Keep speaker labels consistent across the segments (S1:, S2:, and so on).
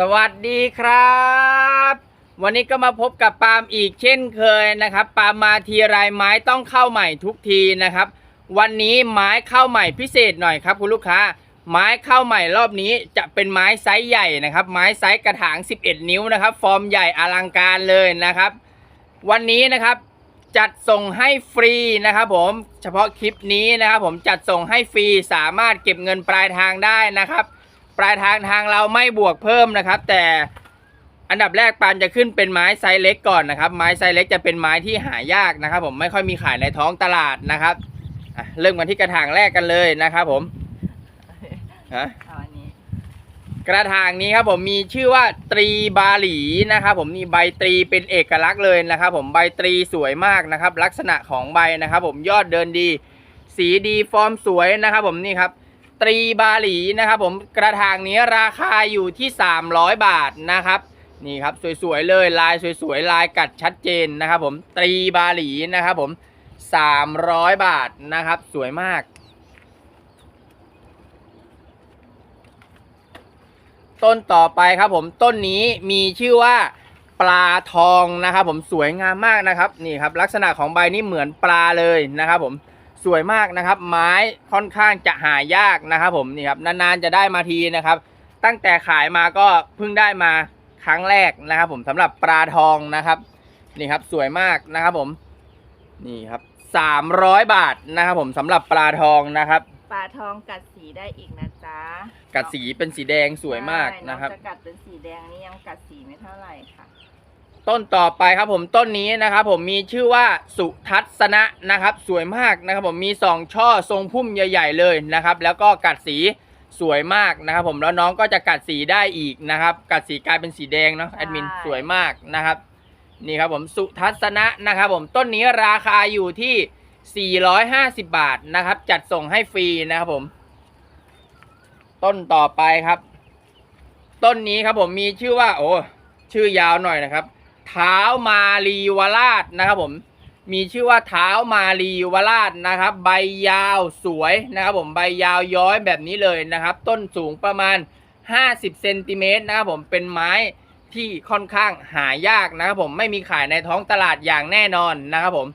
S1: สวัสดีครับ วันนี้ก็มาพบกับปาล์มอีกเช่นเคยนะครับปาล์มมาทีไรไม้ต้องเข้าใหม่ทุกทีนะครับ วันนี้ไม้เข้าใหม่พิเศษหน่อยครับ คุณลูกค้า ไม้เข้าใหม่รอบนี้จะเป็นไม้ไซส์ใหญ่นะครับ ไม้ไซส์กระถาง 11 นิ้วนะครับ ฟอร์มใหญ่อลังการเลยนะครับ วันนี้นะครับจัดส่งให้ฟรีนะครับผมเฉพาะคลิปนี้นะครับ ผมจัดส่งให้ฟรีสามารถเก็บเงินปลายทางได้นะครับ ปลายทางทางเราไม่บวกเพิ่มนะครับ แต่อันดับแรกปานจะขึ้นเป็นไม้ไซส์เล็กก่อนนะครับ ไม้ไซส์เล็กจะเป็นไม้ที่หายากนะครับ ผมไม่ค่อยมีขายในท้องตลาดนะครับอะเริ่มกันที่กระถางแรกกันเลยนะครับผมฮะ
S2: เอาอันนี้
S1: กระถางนี้ครับผมมีชื่อว่าตรีบาหลีนะครับผมนี่ใบตรีเป็นเอกลักษณ์เลยนะครับ ผมใบตรีสวยมากนะครับ ลักษณะของใบนะครับ ผมยอดเดินดี สีดีฟอร์มสวยนะครับ ผมนี่ครับ ตรีบาหลีนะครับผมกระถางนี้ราคาอยู่ที่ 300 บาทนะครับนี่ครับสวยๆเลยลายสวยๆลายกัดชัดเจนนะครับผมตรีบาหลีนะครับผม300 บาทนะครับ สวยมาก ต้นต่อไปครับผมต้นนี้มีชื่อว่าปลาทองนะครับผมสวยงามมากนะครับนี่ครับลักษณะของใบนี่เหมือนปลาเลยนะครับผม สวยมากนะครับ ไม้ค่อนข้างจะหายากนะครับ ผมนี่ครับนานๆจะได้มาทีนะครับ ตั้งแต่ขายมาก็เพิ่งได้มาครั้งแรกนะครับ ผมสำหรับปลาทองนะครับนี่ครับสวยมากนะครับ ผมนี่ครับ300บาทนะครับผมสำหรับปลาทองนะครับ
S2: ปลาทองกัดสีได้อีกนะจ๊ะ
S1: กัดสีเป็นสีแดงสวยมาก
S2: ใช่
S1: นะครับ
S2: องจะกัดเป็นสีแดงนี่ยังกัดสีไม่เท่าไหร่ค่ะ
S1: ต้นต่อไปครับผมต้นนี้นะครับผมมีชื่อว่าสุทัศนะนะครับสวยมากนะครับผมมีสองช่อทรงพุ่มใหญ่ ๆ เลยนะครับ แล้วก็กัดสีสวยมากนะครับผมแล้วน้องก็จะกัดสีได้อีกนะครับกัดสีกลายเป็นสีแดงเนาะแอดมินสวยมากนะครับนี่ครับผมสุทัศนะนะครับผมต้นนี้ราคาอยู่ที่ 450 บาทนะครับ จัดส่งให้ฟรีนะครับผม ต้นต่อไปครับ ต้นนี้ครับผมมีชื่อว่า โอ้ชื่อยาวหน่อยนะครับ เท้ามาลีวราชนะครับผมมีชื่อว่าเท้ามาลีวราชนะครับ ใบยาวสวยนะครับผมใบยาวย้อยแบบนี้เลยนะครับ ต้นสูงประมาณ 50เซนติเมตรนะครับผมเป็นไม้ที่ค่อนข้างหายากนะครับผมไม่มีขายในท้องตลาดอย่างแน่นอนนะครับผม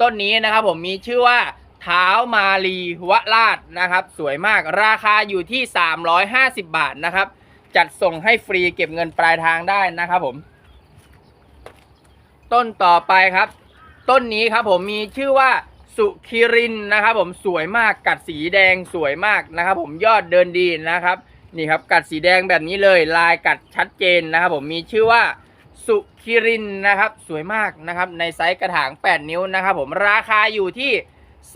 S1: ต้นนี้นะครับผมมีชื่อว่าเท้ามาลีวราชนะครับ สวยมากราคาอยู่ที่ 350 บาทนะครับ จัดส่งให้ฟรีเก็บเงินปลายทางได้นะครับผม ต้นต่อไปครับ ต้นนี้ครับผมมีชื่อว่าสุคิรินนะครับ ผมสวยมากกัดสีแดงสวยมากนะครับ ผมยอดเดินดีนะครับนี่ครับกัดสีแดงแบบนี้เลยลายกัดชัดเจนนะครับ ผมมีชื่อว่าสุคิรินนะครับ สวยมากนะครับ ในไซส์กระถาง 8 นิ้วนะครับ ผมราคาอยู่ที่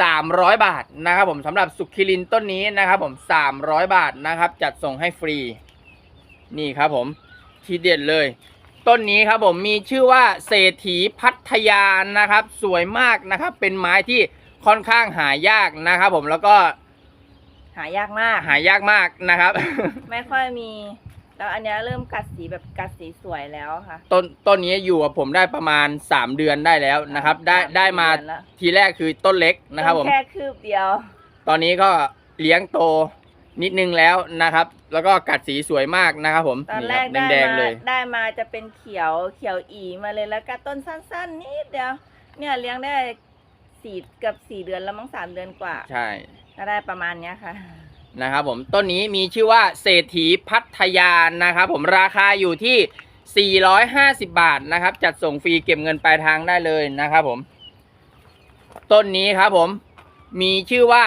S1: 300 บาทนะครับ ผมสำหรับสุคิรินต้นนี้นะครับ ผม 300 บาทนะครับ จัดส่งให้ฟรี นี่ครับผมทีเด็ดเลย ต้นนี้ครับผมมีชื่อว่าเศรษฐีพัทยานะครับ สวยมากนะครับ เป็นไม้ที่ค่อนข้างหายากนะครับผมแล้วก็
S2: หายากมาก
S1: หายากมากนะครับ
S2: ไม่ค่อยมี แล้วอันเนี้ยเริ่มกัดสีแบบกัดสีสวยแล้วค่ะ
S1: ต้นต้นนี้อยู่กับผมได้ประมาณ 3 เดือนได้แล้วนะครับ ได้
S2: สาม
S1: ได้มา
S2: เดือนละ
S1: ทีแรกคือต้นเล็กนะครับผม
S2: แค่คืบเดียว
S1: ตอนนี้ก็เลี้ยงโต นิดนึงแล้วนะครับ แล้วก็กัดสีสวยมากนะครับผม
S2: ตอน
S1: นี่
S2: แร
S1: ค
S2: ก
S1: รับ
S2: ได้
S1: แดงๆ
S2: มา
S1: เลย
S2: ได้มาจะเป็นเขียวเขียวอีมาเลยแล้วก็ต้นสั้นๆนิดเดียวเนี่ยเลี้ยงได้สี่เกือบสี่เดือนแล้วมั้งสามเดือนกว่า
S1: ใช่
S2: ก็ได้ประมาณเนี้ยค่ะ
S1: นะครับผมต้นนี้มีชื่อว่าเศรษฐีพัทยานะครับผมราคาอยู่ที่ 450 บาทนะครับ จัดส่งฟรีเก็บเงินปลายทางได้เลยนะครับผม ต้นนี้ครับผมมีชื่อว่า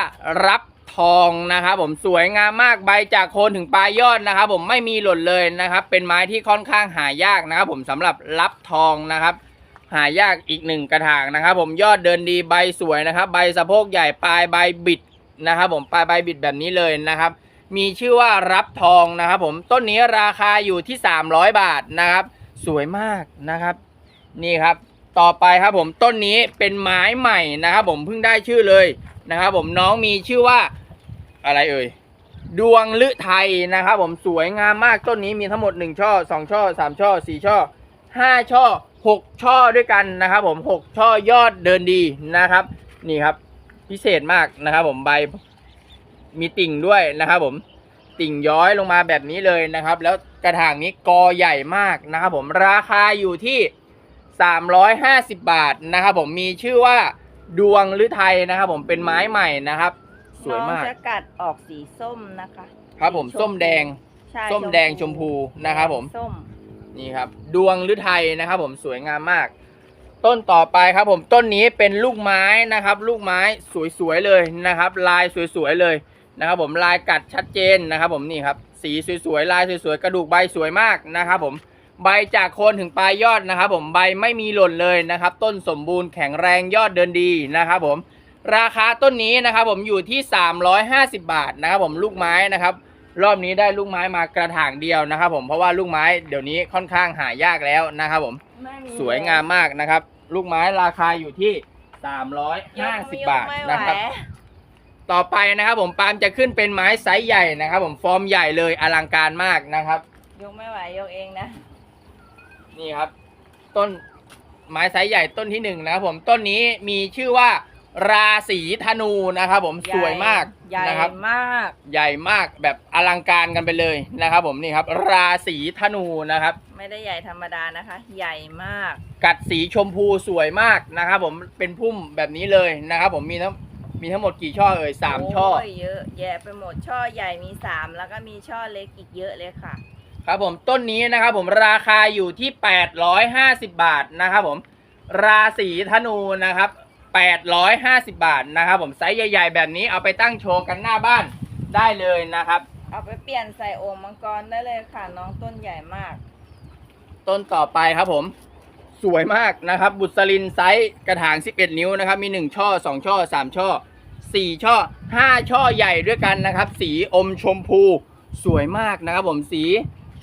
S1: รับ ทองนะครับผมสวยงามมากใบจากโคนถึงปลายยอดนะครับ ผมไม่มีหล่นเลยนะครับ เป็นไม้ที่ค่อนข้างหายากนะครับ ผมสำหรับรับทองนะครับ หายากอีกหนึ่งกระถางนะครับ ผมยอดเดินดีใบสวยนะครับ ใบสะโพกใหญ่ปลายใบบิดนะครับ ผมปลายใบบิดแบบนี้เลยนะครับ มีชื่อว่ารับทองนะครับ ผมต้นนี้ราคาอยู่ที่ 300 บาทนะครับ สวยมากนะครับ นี่ครับต่อไปครับผมต้นนี้เป็นไม้ใหม่นะครับ ผมเพิ่งได้ชื่อเลยนะครับ ผมน้องมีชื่อว่า อะไรเอ่ยดวงฤทัยนะครับผมสวยงามมากต้นนี้มีทั้งหมด 1 ช่อ 2 ช่อ 3 ช่อ 4 ช่อ 5 ช่อ 6 ช่อด้วยกันนะครับผม 6 ช่อยอดเดินดีนะครับ นี่ครับ พิเศษมากนะครับผมใบมีติ่งด้วยนะครับผมติ่งย้อยลงมาแบบนี้เลยนะครับ แล้วกระถางนี้กอใหญ่มากนะครับผมราคาอยู่ที่ 350 บาทนะครับผมมีชื่อว่าดวงฤทัยนะครับผมเป็นไม้ใหม่นะครับ สวย
S2: น้อง
S1: มาก
S2: จะกัดออกสีส้มนะคะ
S1: ครับผม
S2: สี
S1: ส้มแดง
S2: ใช่
S1: ส้มแดงชมพูนะครับผม
S2: ส้ม
S1: นี่ครับ ดวงฤทัยนะครับ ผมสวยงามมาก ต้นต่อไปครับผมต้นนี้เป็นลูกไม้นะครับ ลูกไม้สวยๆเลยนะครับ ลายสวยๆเลยนะครับ ผมลายกัดชัดเจนนะครับ ผมนี่ครับ สีสวยๆลายสวยๆกระดูกใบสวยมากนะครับ ผมใบจากโคนถึงปลายยอดนะครับ ผมใบไม่มีหล่นเลยนะครับ ต้นสมบูรณ์แข็งแรงยอดเดินดีนะครับ ผม ราคาต้นนี้นะครับผมอยู่ที่ 350 บาทนะครับผมลูกไม้นะครับรอบนี้ได้ลูกไม้มากระถางเดียวนะครับผมเพราะว่าลูกไม้เดี๋ยวนี้ค่อนข้างหายากแล้วนะครับผม
S2: ไม่มี
S1: สวยงามมากนะครับ ลูกไม้ราคาอยู่ที่
S2: ยก
S1: 350 บาท
S2: ไม่ไหว
S1: นะครับ ต่อไปนะครับผมปาล์มจะขึ้นเป็นไม้ไซส์ใหญ่นะครับ ผมฟอร์มใหญ่เลยอลังการมากนะครับ
S2: ยกไม่ไหวยกเองนะ
S1: นี่ครับ ต้นไม้ไซส์ใหญ่ต้นที่หนึ่งนะครับผมต้นนี้มีชื่อว่า ราศีธนูนะครับผมสวยมาก
S2: ใหญ่
S1: นะครับ
S2: มาก
S1: ใหญ่มากแบบอลังการกันไปเลยนะครับ ผมนี่ครับ ราศีธนูนะครับ
S2: ไม่ได้ใหญ่ธรรมดานะคะ ใหญ่มาก
S1: กัดสีชมพูสวยมากนะครับ ผมเป็นพุ่มแบบนี้เลยนะครับ ผมมีทั้งมีทั้งหมดกี่ช่อเอ่ยสามช่อ
S2: โยเยอะแยะไปหมดช่อใหญ่มีสามแล้วก็มีช่อเล็กอีกเยอะเลยค่ะ
S1: ครับผมต้นนี้นะครับ ผมราคาอยู่ที่ 850 บาทนะครับ ผม ราศีธนูนะครับ 850 บาทนะครับ ผมไซส์ใหญ่ๆ แบบนี้เอาไปตั้งโชว์กันหน้าบ้านได้เลยนะครับ
S2: เอาไปเปลี่ยนใส่โอ่งมังกรได้เลยค่ะน้องต้นใหญ่มาก
S1: ต้นต่อไปครับผม สวยมากนะครับ บุษลินไซส์กระถาง 11 นิ้วนะครับ มี 1 ช่อ 2 ช่อ 3 ช่อ 4 ช่อ 5 ช่อใหญ่ด้วยกันนะครับ สีอมชมพูสวยมากนะครับ ผมสี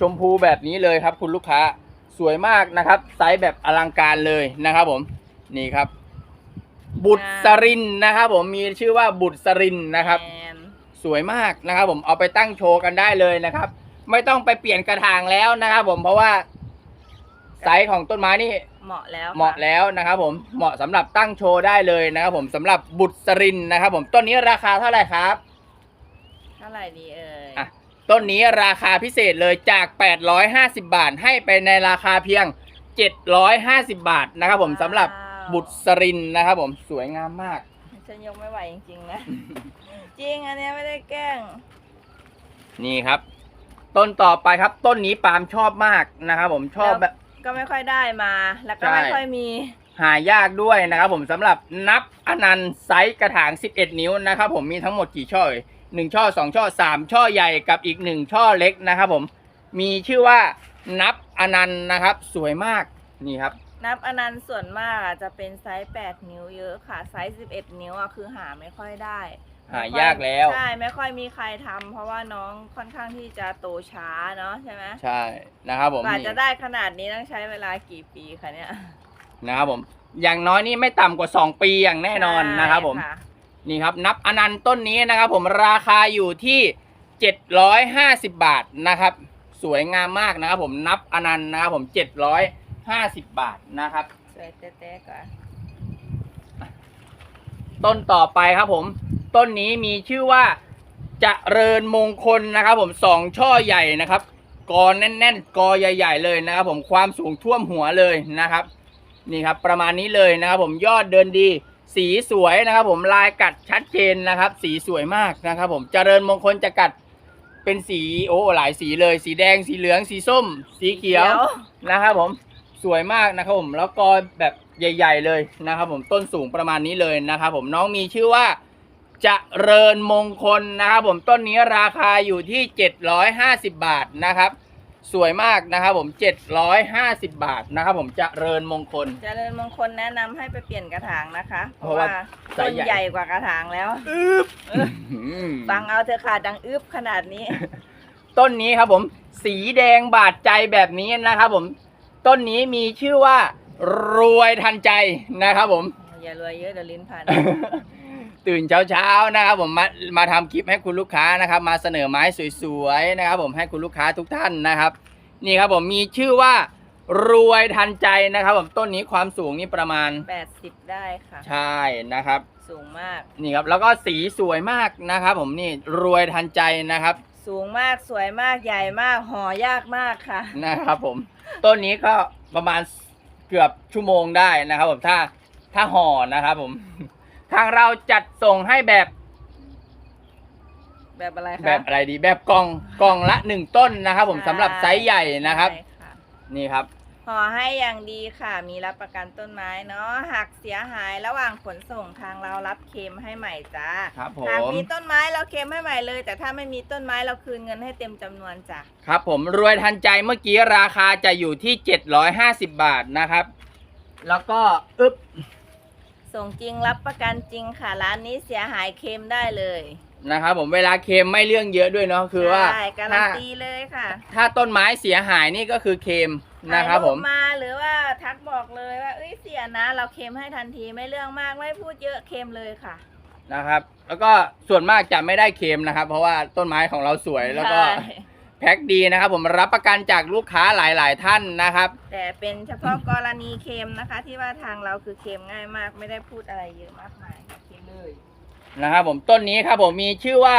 S1: ชมพูแบบนี้เลยครับ คุณลูกค้าสวยมากนะครับ ไซส์แบบอลังการเลยนะครับ ผมนี่ครับ บุตรสรินนะครับผมมีชื่อว่าบุตรสรินนะครับ
S2: แอน
S1: สวยมากนะครับ ผมเอาไปตั้งโชว์กันได้เลยนะครับ ไม่ต้องไปเปลี่ยนกระถางแล้วนะครับ ผมเพราะว่าไซส์ของต้นไม้นี่
S2: เหมาะแล้วค่
S1: เหมาะแล้วนะครับ ผมเหมาะสำหรับตั้งโชว์ได้เลยนะครับ ผมสำหรับบุตรสรินนะครับ ผมต้นนี้ราคาเท่าไหร่ครับ
S2: เท่าไหร่ดีเอ่ย
S1: อะ ต้นนี้ราคาพิเศษเลยจาก 850 บาท ให้ไปในราคาเพียง 750 บาทนะครับ ผมสำหรับ บุตรสรินนะครับผมสวยงามมาก
S2: ฉันยกไม่ไหวจริงๆนะ จริงอันเนี้ยไม่ได้แกล้ง
S1: นี่ครับ ต้นต่อไปครับ ต้นนี้ปาล์มชอบมากนะครับผมชอบแบบ
S2: ก็ไม่ค่อยได้มา แล้วก็
S1: ใช่
S2: ไม่ค่อยมี
S1: หายากด้วยนะครับผมสำหรับนับอนันต์ไซส์กระถาง 11 นิ้วนะครับผมมีทั้งหมดกี่ช่อเอ่ยหนึ่งช่อสองช่อสามช่อใหญ่กับอีกหนึ่งช่อเล็กนะครับผมมีชื่อว่านับอนันต์นะครับ สวยมากนี่ครับ
S2: นับอนันต์ส่วนมากอะจะเป็นไซส์ 8 นิ้วเยอะค่ะ ไซส์ 11 นิ้วอะคือหาไม่ค่อยได้
S1: หายากแล้ว
S2: ใช่ ไม่ค่อยมีใครทำเพราะว่าน้องค่อนข้างที่จะโตช้าเนาะใช่ไหม
S1: ใช่นะครับผม
S2: กว่า
S1: นี่
S2: จะได้ขนาดนี้ต้องใช้เวลากี่ปีคะเนี่ย
S1: นะครับผม อย่างน้อยนี่ไม่ต่ำกว่า 2 ปีอย่างแน่นอนนะครับผม
S2: ใช่
S1: นี่ครับนับอนันต์ต้นนี้นะครับผมราคาอยู่ที่ 750 บาทนะครับ สวยงามมากนะครับผมนับอนันต์นะครับผม 750บาทนะครับ
S2: สวยเต๊ะๆก่อน
S1: ต้นต่อไปครับผม ต้นนี้มีชื่อว่าเจะเริญมงคลนะครับ ผมสองช่อใหญ่นะครับกอแน่น ๆ กอใหญ่ ๆ เลยนะครับ ผมความสูงท่วมหัวเลยนะครับ นี่ครับประมาณนี้เลยนะครับ ผมยอดเดินดี สีสวยนะครับ ผมลายกัดชัดเจนนะครับ สีสวยมากนะครับ ผมเจริญมงคลจะกัดเป็นสีโอ้หลายสีเลย สีแดงสีเหลืองสีส้ม สีเขียวนะครับ ผม สวยมากนะครับผมแล้วก็แบบใหญ่ ๆ เลยนะครับผมต้นสูงประมาณนี้เลยนะครับผมน้องมีชื่อว่าเจะเริญมงคลนะครับผมต้นนี้ราคาอยู่ที่ 750 บาทนะครับ สวยมากนะครับผม 750 บาทนะครับผมเจะเริญมงคล
S2: เจริญมงคลแนะนำให้ไปเปลี่ยนกระถางนะคะ เพ
S1: เพ
S2: ราะ
S1: ราะว่า
S2: ว่า
S1: ไซ
S2: ต้
S1: ส์
S2: น
S1: ใหญ่
S2: ใหญ่กว่ากระถางแล้วฟังเอาเธอะค่ะดังอึบขนาดนี้
S1: ต้นนี้ครับผม สีแดงบาดใจแบบนี้นะครับผม ต้นนี้มีชื่อว่ารวยทันใจนะครับผม
S2: อย่ารวยเยอะเดี๋ยวลิ้นพัน
S1: ตื่นเช้าๆนะครับผมมามาทำคลิปให้คุณลูกค้านะครับ มาเสนอไม้สวยๆนะครับ ผมให้คุณลูกค้าทุกท่านนะครับ นี่ครับผมมีชื่อว่ารวยทันใจนะครับ ผมต้นนี้ความสูงนี่ประมาณ
S2: 80 ได้ค่ะ
S1: ใช่นะครับ
S2: สูงมาก
S1: นี่ครับแล้วก็สีสวยมากนะครับ ผมนี่รวยทันใจนะครับ
S2: สสูงมากสวยมากใหญ่มากห่อยากมากค่ะ
S1: นะครับผม ต้นนี้ก็ประมาณเกือบชั่วโมงได้นะครับผมถ้าถ้าห่อนะครับผม ทางเราจัดส่งให้แบบ
S2: แบบอะไรคะ
S1: แบบอะไรดีแบบกล่องกล่องละหนึ่งต้นนะครับผม
S2: ใช่
S1: สำหรับไซส์ใหญ่นะครับ
S2: ใช่ค่ะ
S1: นี่ครับ
S2: ห่อให้อย่างดีค่ะ มีรับประกันต้นไม้เนาะหากเสียหายระหว่างขนส่งทางเรารับเคลมให้ใหม่จ้า
S1: ครับผ
S2: หาก
S1: ม
S2: มีต้นไม้เราเคลมให้ใหม่เลย แต่ถ้าไม่มีต้นไม้เราคืนเงินให้เต็มจำนวนจ้ะ
S1: ครับผมรวยทันใจเมื่อกี้ราคาจะอยู่ที่ 750 บาทนะครับ แล้วก็อึ๊บ
S2: ส่งจริงรับประกันจริงค่ะร้านนี้เสียหายเคลมได้เลย
S1: นะครับผมเวลาเค็มไม่เรื่องเยอะด้วยเนาะคือว่า
S2: ใช่การัน
S1: ถ้า
S2: ตีเลยค่ะ
S1: ถ้าต้นไม้เสียหายนี่ก็คือเค็ม นะครับ
S2: ถ่าย
S1: ผม
S2: มาหรือว่าทักบอกเลยว่าเอ้ยเสียนะ เราเคลมให้ทันทีไม่เรื่องมากไม่พูดเยอะเคลมเลยค่ะ
S1: นะครับ แล้วก็ส่วนมากจะไม่ได้เค็มนะครับ เพราะว่าต้นไม้ของเราสวยแล้วก็
S2: ใช่
S1: แพ็คดีนะครับ ผมรับประกันจากลูกค้าหลาย ๆ ท่านนะครับ
S2: แต่เป็นเฉพาะกรณีเคลมนะคะ ที่ว่าทางเราคือเคลมง่ายมาก ไม่ได้พูดอะไรเยอะมากมายค่ะเคลมเลย
S1: นะครับผมต้นนี้ครับผมมีชื่อว่า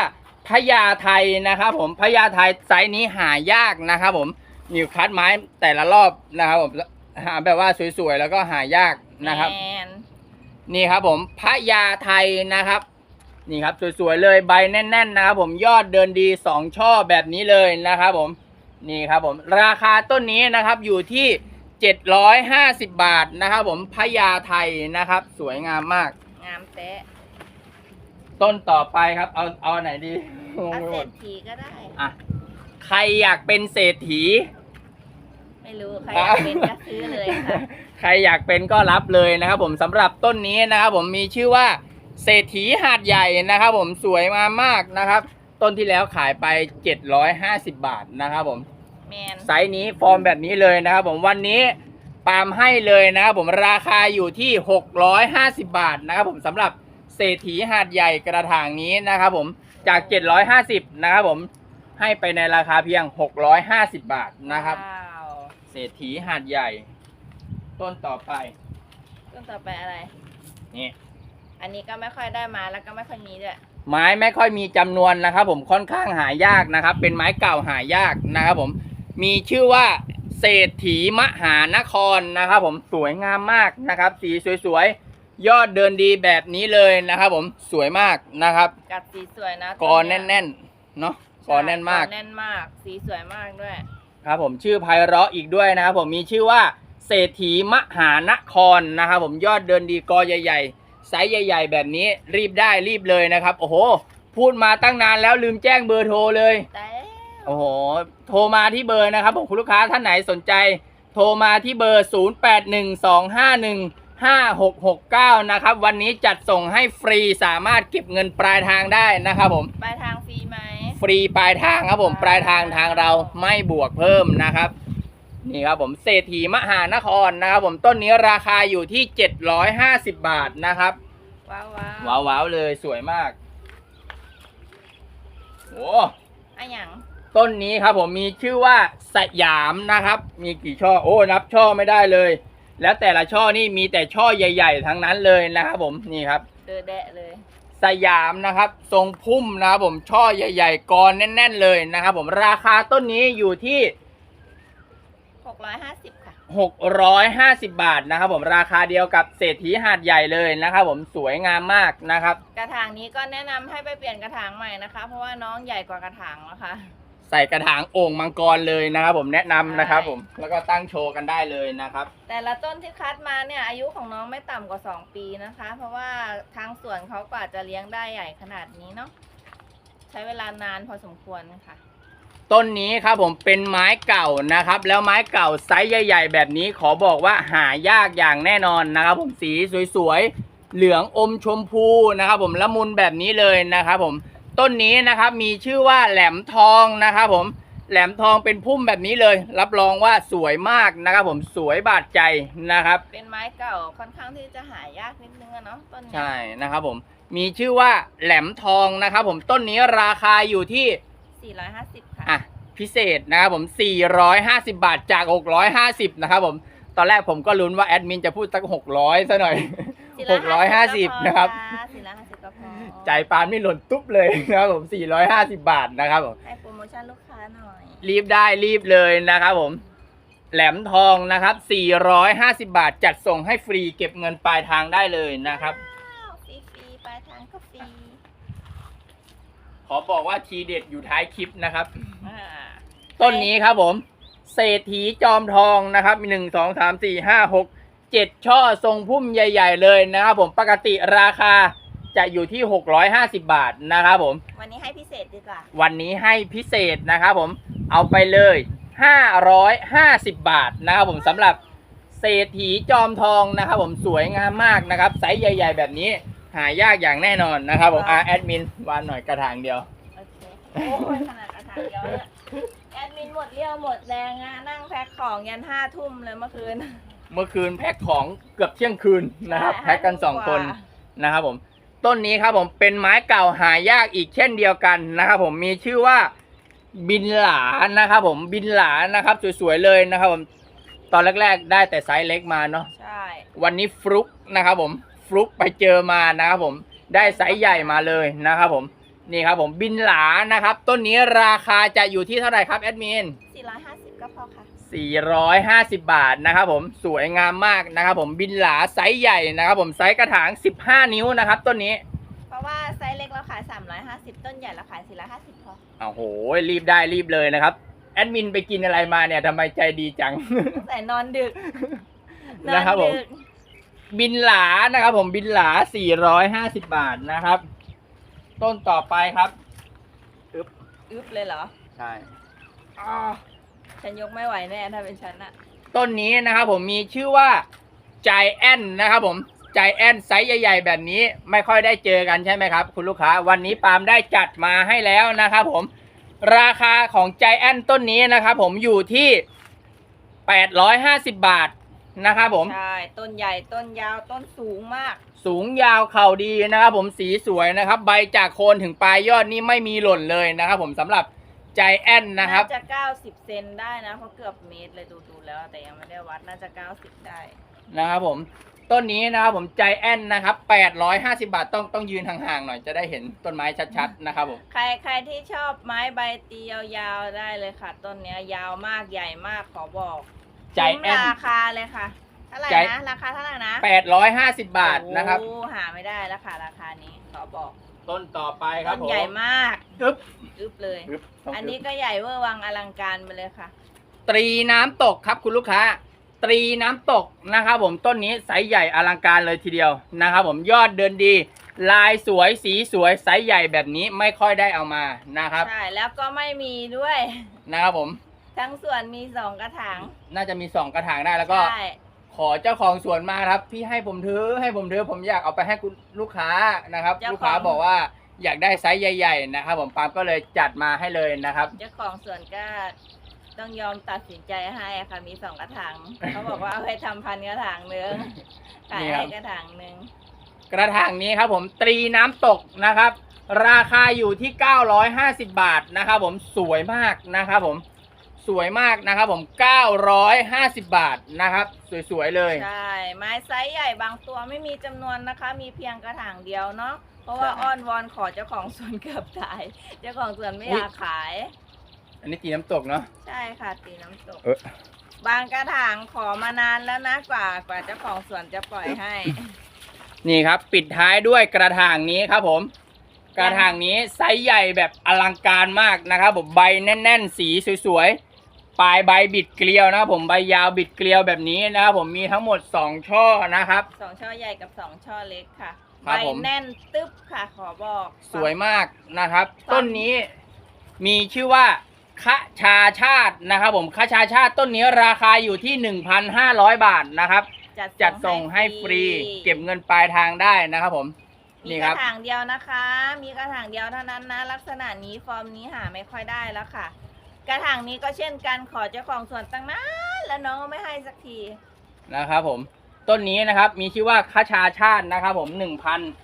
S1: พญาไทยนะครับผมพญาไทยไซส์นี้หายากนะครับผม นิวคัดไม้แต่ละรอบนะครับผมหาแบบว่าสวยๆแล้วก็หายากนะครับ
S2: แมน
S1: นี่ครับผมพระยาไทยนะครับ นี่ครับสวยๆเลยใบแน่น ๆ นะครับ ผมยอดเดินดีสองช่อแบบนี้เลยนะครับผมนี่ครับผมราคาต้นนี้นะครับอยู่ที่ 750 บาทนะครับผมพญาไทยนะครับ สวยงามมาก
S2: งามแตะ
S1: ต้นต่อไปครับ เอาเอาอันไหนดีงง
S2: อา
S1: ไปห
S2: เศ
S1: ม
S2: ร
S1: ด
S2: ษฐีก็ได้
S1: อะใครอยากเป็นเศรษฐี
S2: ไม่รู้ใครอยากเป็นก็ซื้อเลยค่ะ
S1: ใครอยากเป็นก็รับเลยนะครับผมสำหรับต้นนี้นะครับผมมีชื่อว่าเศรษฐีหาดใหญ่นะครับผมสวยมามากนะครับ ต้นที่แล้วขายไป 750 บาทนะครับผม
S2: แมน
S1: ไซส์นี้ฟอร์มแบบนี้เลยนะครับผมวันนี้ปาล์มให้เลยนะครับผมราคาอยู่ที่ 650 บาทนะครับผมสำหรับเศรษฐีหาดใหญ่กระถางนี้นะครับผมจาก 750 นะครับผมให้ไปในราคาเพียง 650 บาทนะครับ
S2: ว้าว
S1: เศรษฐีหาดใหญ่ ต้นต่อไป
S2: ต้นต่อไปอะไร
S1: นี่
S2: อันนี้ก็ไม่ค่อยได้มาแล้วก็ไม่ค่อยมีด้วย
S1: ไม้ไม่ค่อยมีจำนวนนะครับ ผมค่อนข้างหายากนะครับ เป็นไม้เก่าหายากนะครับ ผมมีชื่อว่าเศรษฐีมหานครนะครับ ผมสวยงามมากนะครับ สีสวยๆ ยอดเดินดีแบบนี้เลยนะครับ ผมสวยมากนะครับ
S2: กัดสีสวยนะ
S1: กอ
S2: ต้เย
S1: แน่นๆเนาะกอแน่นมาก
S2: กอแน่นมาก สีสวยมากด้วย
S1: ครับผมชื่อไพเราะอีกด้วยนะครับผมมีชื่อว่าเศรษฐีมหานครนะครับผมยอดเดินดีกอใหญ่ๆไซส์ใหญ่ ๆ แบบนี้รีบได้รีบเลยนะครับ โอ้โห พูดมาตั้งนานแล้วลืมแจ้งเบอร์โทรเลย
S2: แต่
S1: โอ้โห โทรมาที่เบอร์นะครับผมคุณลูกค้าท่านไหนสนใจ โทรมาที่เบอร์ 0812515669 นะครับ วันนี้จัดส่งให้ฟรีสามารถเก็บเงินปลายทางได้นะครับผม
S2: ปลายทางฟรีไหม
S1: ฟรีปลายทางครับผมปลายทางทางเราไม่บวกเพิ่มนะครับนี่ครับผมเศรษฐีมหานครนะครับผมต้นนี้ราคาอยู่ที่ 750 บาทนะครับ
S2: ว้าวว้าว
S1: ว้าวว้าวเลยสวยมากโอ้
S2: อะหยัง
S1: ต้นนี้ครับผมมีชื่อว่าสยามนะครับ มีกี่ช่อโอ้นับช่อไม่ได้เลย แล้วแต่ละช่อนี่มีแต่ช่อใหญ่ ๆ ทั้งนั้นเลยนะครับผมนี่ครับ
S2: เดอแดะเลย
S1: สยามนะครับ ทรงพุ่มนะครับผมช่อใหญ่ ๆกรแน่น ๆ เลยนะครับผมราคาต้นนี้อยู่ที่
S2: 650 ค่ะ
S1: 650 บาทนะครับผมราคาเดียวกับเศรษฐีหาดใหญ่เลยนะครับผมสวยงามมากนะครับ
S2: กระถางนี้ก็แนะนำให้ไปเปลี่ยนกระถางใหม่นะคะ เพราะว่าน้องใหญ่กว่ากระถางแล้วค่ะ
S1: ใส่กระถางโอ่งมังกรเลยนะครับ ผมแนะนำนะครับ
S2: ใช่
S1: ผมแล้วก็ตั้งโชว์กันได้เลยนะครับ
S2: แต่ละต้นที่คัดมาเนี่ยอายุของน้องไม่ต่ำกว่า 2 ปีนะคะ เพราะว่าทางสวนเขากว่าจะเลี้ยงได้ใหญ่ขนาดนี้เนาะใช้เวลานานพอสมควรค่ะ
S1: ต้นนี้ครับผมเป็นไม้เก่านะครับ แล้วไม้เก่าไซส์ใหญ่ ๆ แบบนี้ขอบอกว่าหายากอย่างแน่นอนนะครับ ผมสีสวยๆเหลืองอมชมพูนะครับ ผมละมุนแบบนี้เลยนะครับผม ต้นนี้นะครับ มีชื่อว่าแหลมทองนะครับผมแหลมทองเป็นพุ่มแบบนี้เลย รับรองว่าสวยมากนะครับ ผมสวยบาดใจนะครับ
S2: เป็นไม้เก่าค่อนข้างที่จะหายากนิดนึงอะเนาะต้นเนี้ย
S1: ใช่นะครับผมมีชื่อว่าแหลมทองนะครับผมต้นนี้ราคาอยู่ที่
S2: 450 ค่ะ
S1: อะพิเศษนะครับผม 450 บาทจาก 650 นะครับผมตอนแรกผมก็ลุ้นว่าแอดมินจะพูดสัก 600ซะหน่อย650 นะครับ
S2: 450ก็พอ
S1: ใจปานไม่หล่นตุ๊บเลยนะครับผม 450 บาทนะครับผม
S2: ให้โปรโม
S1: รีบได้รีบเลยนะครับผม แหลมทองนะครับ 450 บาท จัดส่งให้ฟรีเก็บเงินปลายทางได้เลยนะครับ
S2: ว้าวฟรีๆปลายทางก็ฟรี
S1: ขอบอกว่าทีเด็ดอยู่ท้ายคลิปนะครับ
S2: อ่า
S1: ต้นนี้ครับผม เศรษฐีจอมทองนะครับมีหนึ่งสองสามสี่ห้าหกเจ็ดช่อทรงพุ่มใหญ่ ๆ เลยนะครับผมปกติราคา จะอยู่ที่ 650 บาทนะครับผม
S2: วันนี้ให้พิเศษดีกว่า
S1: วันนี้ให้พิเศษนะครับผมเอาไปเลย 550 บาทนะครับผมสำหรับเศรษฐีจอมทองนะครับผมสวยงามมากนะครับไซส์ใหญ่ ๆ แบบนี้หายากอย่างแน่นอนนะครับผมอาแอดมินวานหน่อยกระถางเดียว
S2: โอเคโอ้ยขนาดกระถางเดียวเนี่ยแอดมินหมดเรี่ยวหมดแรงอะนั่งแพ็คของยันห้าทุ่มเลยเมื่อคืน
S1: เมื่อคืนแพ็คของเกือบเที่ยงคืนนะครับ
S2: ใช่
S1: แพ็คกัน
S2: ห้าทุ่ม
S1: 2คน
S2: กว่า
S1: นะครับผม ต้นนี้ครับผมเป็นไม้เก่าหายากอีกเช่นเดียวกันนะครับผมมีชื่อว่าบินหลานะครับผมบินหลานะครับสวยๆเลยนะครับผมตอนแรกๆ ได้แต่ไซส์เล็กมาเนาะ
S2: ใช่
S1: วันนี้ฟลุกนะครับผมฟลุกไปเจอมานะครับผมได้ไซส์ใหญ่มาเลยนะครับผมนี่ครับผมบินหลานะครับ ต้นนี้ราคาจะอยู่ที่เท่าไหร่ครับแอดมิน
S2: 450ก็พอค่ะ
S1: 450 บาทนะครับผมสวยงามมากนะครับผมบินหลาไซส์ใหญ่นะครับผมไซส์กระถาง 15 นิ้วนะครับต้นนี้
S2: เพราะว่าไซส์เล็กเราขาย 350 ต้นใหญ่เราขาย 450พอ
S1: โอ้โหรีบได้รีบเลยนะครับ แอดมินไปกินอะไรมาเนี่ยทำไมใจดีจัง
S2: แต่นอนดึกนอน
S1: นะครับผม
S2: ดึก
S1: บินหลานะครับผมบินหลา 450 บาทนะครับ ต้นต่อไปครับ
S2: อึ๊บเลยเหรอ
S1: ใช่
S2: อ๋อ ฉันยกไม่ไหวแน่ถ้าเป็นฉันอะ
S1: ต้นนี้นะครับผมมีชื่อว่าใจแอนนะครับผมใจแอนไซส์ใหญ่ ๆ แบบนี้ไม่ค่อยได้เจอกันใช่ไหมครับ คุณลูกค้าวันนี้ปาล์มได้จัดมาให้แล้วนะครับผมราคาของใจแอนต้นนี้นะครับผมอยู่ที่ 850 บาทนะครับผม
S2: ใช่ต้นใหญ่ต้นยาวต้นสูงมาก
S1: สูงยาวเข่าดีนะครับผมสีสวยนะครับ ใบจากโคนถึงปลายยอดนี่ไม่มีหล่นเลยนะครับผมสำหรับ ใจแอนนะครับ
S2: น่าจะ90เซนได้นะเพราะเกือบเมตรเลยดูดูๆแล้ว แต่ยังไม่ได้วัดน่าจะ90ได้
S1: นะครับผม ต้นนี้นะครับผมใจแอนนะครับ850 บาทต้องต้องยืนห่างๆหน่อยจะได้เห็นต้นไม้ชัดๆนะครับผม
S2: ใครใครที่ชอบไม้ใบตียาวๆได้เลยค่ะ ต้นเนี้ยยาวมากใหญ่มากขอบอก
S1: ใจ
S2: คุ้ม
S1: แอน
S2: ราคาเลยค่ะเท่าไหร่
S1: ใจ
S2: นะราคาเท่าไหร่นะ
S1: 850 บาทนะครับ
S2: โอ้หาไม่ได้แล้วค่ะราคานี้ขอบอก
S1: ต้นต่อไปครั
S2: ต้
S1: บ
S2: น
S1: ผม
S2: ใหญ่มาก
S1: อึ๊บ
S2: อึ๊บเลย
S1: อึ๊บต้ง
S2: อันนี้
S1: อึ๊บ
S2: ก็ใหญ่เวอร์วังอลังการไปเลยค่ะ
S1: ตรีน้ำตกครับคุณลูกค้า ตรีน้ำตกนะครับผมต้นนี้ไซส์ใหญ่อลังการเลยทีเดียวนะครับผมยอดเดินดี ลายสวยสีสวยไซส์ใหญ่แบบนี้ไม่ค่อยได้เอามานะครับ
S2: ใช่ แล้วก็ไม่มีด้วย
S1: นะครับผม
S2: ทั้งส่วนมีสองกระถาง
S1: น่าจะมีสองกระถางได้แล้วก็
S2: ใช่
S1: ขอเจ้าของสวนมาครับ พี่ให้ผมถือให้ผมถือผมอยากเอาไปให้คุณลูกค้านะครับลูกค้าบอกว่าอยากได้ไซส์ใหญ่ๆนะครับ ผมปาล์มก็เลยจัดมาให้เลยนะครับ
S2: เจ้าของสวนก็ต้องยอมตัดสินใจให้ค่ะมีสองกระถางเขาบอกว่าเอาไปทำพันกระถางหนึ่งขาย
S1: นี่ครั
S2: ให้
S1: บ
S2: กระถางหนึ่ง
S1: กระถางนี้ครับผมตรีน้ำตกนะครับ ราคาอยู่ที่ 950 บาทนะครับ ผมสวยมากนะครับผม สวยมากนะครับผม 950 บาทนะครับ สวยๆเลย
S2: ใช่ ไม้ไซส์ใหญ่บางตัวไม่มีจำนวนนะคะ มีเพียงกระถางเดียวเนาะ เพราะว่า
S1: ใช่
S2: อ้อนวอนขอเจ้าของสวนเกือบตาย เจ้าของสวนไม่อยากขาย
S1: อันนี้ตีน้ำตกเนาะ
S2: ใช่ค่ะตีน้ำตก
S1: เออบา
S2: งกระถางขอมานานแล้วนะกว่ากว่าเจ้าของสวนจะปล่อยให้
S1: นี่ครับ ปิดท้ายด้วยกระถางนี้ครับผม กระถางนี้ไซส์ใหญ่แบบอลังการมากนะครับผมใบแน่น ๆ สีสวยๆ ปลายใบบิดเกลียวนะครับผมใบยาวบิดเกลียวแบบนี้นะครับผมมีทั้งหมด 2 ช่อนะครับ
S2: สองช่อใหญ่กับสองช่อเล็กค่ะ
S1: ครั
S2: ใบบ
S1: ผม
S2: แน่นตึ๊บค่ะขอบอก
S1: สวยมากนะครับ
S2: ครับ
S1: ต้นนี้มีชื่อว่าคะชาชาตินะครับผมคะชาชาติต้นนี้ราคาอยู่ที่ 1,500 บาทนะครับ จัดส่งให้ฟรีเก็บเงินปลายทางได้นะครับผม
S2: มี
S1: นี่
S2: ก
S1: ครั
S2: ระ
S1: บ
S2: ถางเดียวนะคะ มีกระถางเดียวเท่านั้นนะ ลักษณะนี้ฟอร์มนี้หาไม่ค่อยได้แล้วค่ะ กระถางนี้ก็เช่นกันขอเจ้าของสวนตั้งนานแล้วน้องไม่ให้สักที
S1: นะครับผมต้นนี้นะครับมีชื่อว่าคชาชาตินะครับผม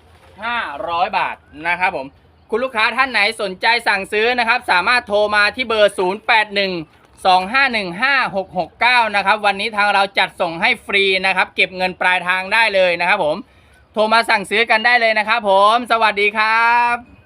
S1: 1,500 บาทนะครับผม คุณลูกค้าท่านไหนสนใจสั่งซื้อนะครับ สามารถโทรมาที่เบอร์ 081 2515669 นะครับ วันนี้ทางเราจัดส่งให้ฟรีนะครับ เก็บเงินปลายทางได้เลยนะครับผม โทรมาสั่งซื้อกันได้เลยนะครับผม สวัสดีครับ